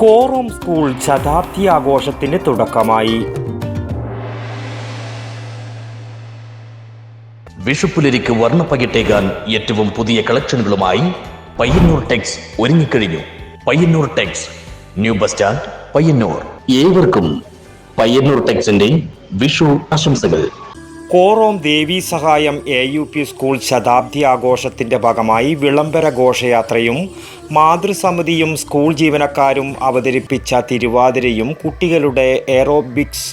Korom school ശതാബ്ദി ആഘോഷത്തിന് തുടക്കമായി. വിഷുപ്പുലരിക്ക് വർണ പകിട്ടേകാൻ ഏറ്റവും പുതിയ കളക്ഷനുകളുമായി പയ്യന്നൂർ ടെക്സ് ഒരുങ്ങിക്കഴിഞ്ഞു. Payyanur Tex new bus stand Payyanur. ഏവർക്കും പയ്യന്നൂർ ടെക്സിന്റെ വിഷു ആശംസകൾ. Korom Devi Sahayam A U P school ശതാബ്ദി ആഘോഷത്തിന്റെ ഭാഗമായി വിളംബര ഘോഷയാത്രയും മാതൃസമിതിയും സ്കൂൾ ജീവനക്കാരും അവതരിപ്പിച്ച തിരുവാതിരയും കുട്ടികളുടെ എറോബിക്സ്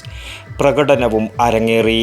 പ്രകടനവും അരങ്ങേറി.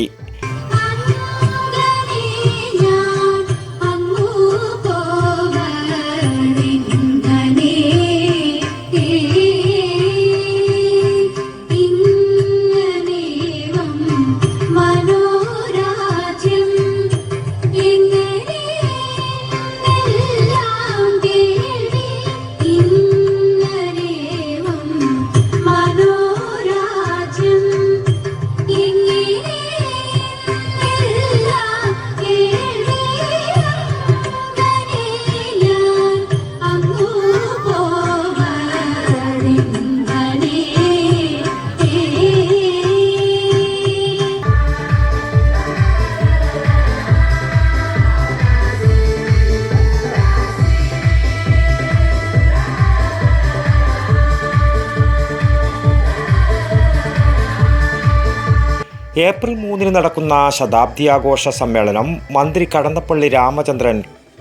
ഏപ്രിൽ മൂന്നിന് നടക്കുന്ന ശതാബ്ദി ആഘോഷ സമ്മേളനം മന്ത്രി കടന്നപ്പള്ളി രാമചന്ദ്രൻ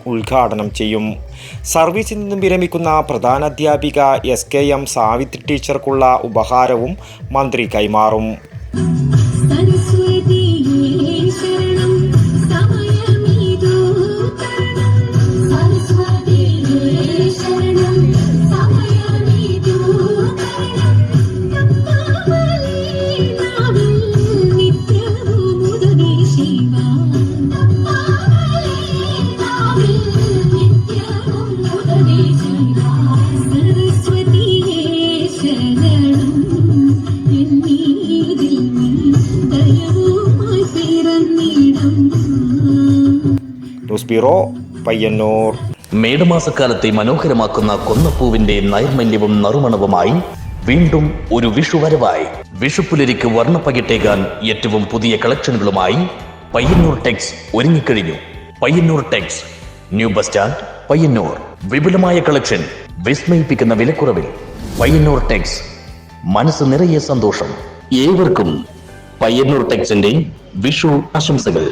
ഉദ്ഘാടനം ചെയ്യും. സർവീസിൽ നിന്നും വിരമിക്കുന്ന പ്രധാനാധ്യാപിക എസ് കെ എം സാവിത്രി ടീച്ചർക്കുള്ള ഉപഹാരവും മന്ത്രി കൈമാറും. News bureau Payyanur. മേടമാസക്കാലത്തെ മനോഹരമാക്കുന്ന കൊന്നപ്പൂവിന്റെ നൈർമല്യവും നറുമണവുമായി വീണ്ടും ഒരു വിഷു വരവായി. വിഷുപ്പുലരിക്ക് വർണപ്പകിട്ടേകാൻ ഏറ്റവും പുതിയ കളക്ഷനുകളുമായി പയ്യന്നൂർ ടെക്സ് ഒരുങ്ങിക്കഴിഞ്ഞു. Payyanur tex new bus stand Payyanur. വിപുലമായ കളക്ഷൻ വിസ്മയിപ്പിക്കുന്ന വിലക്കുറവിൽ പയ്യന്നൂർ ടെക്സ്. മനസ്സ് നിറയെ സന്തോഷം. ഏവർക്കും പയ്യന്നൂർ ടെക്സിന്റെ വിഷു ആശംസകൾ.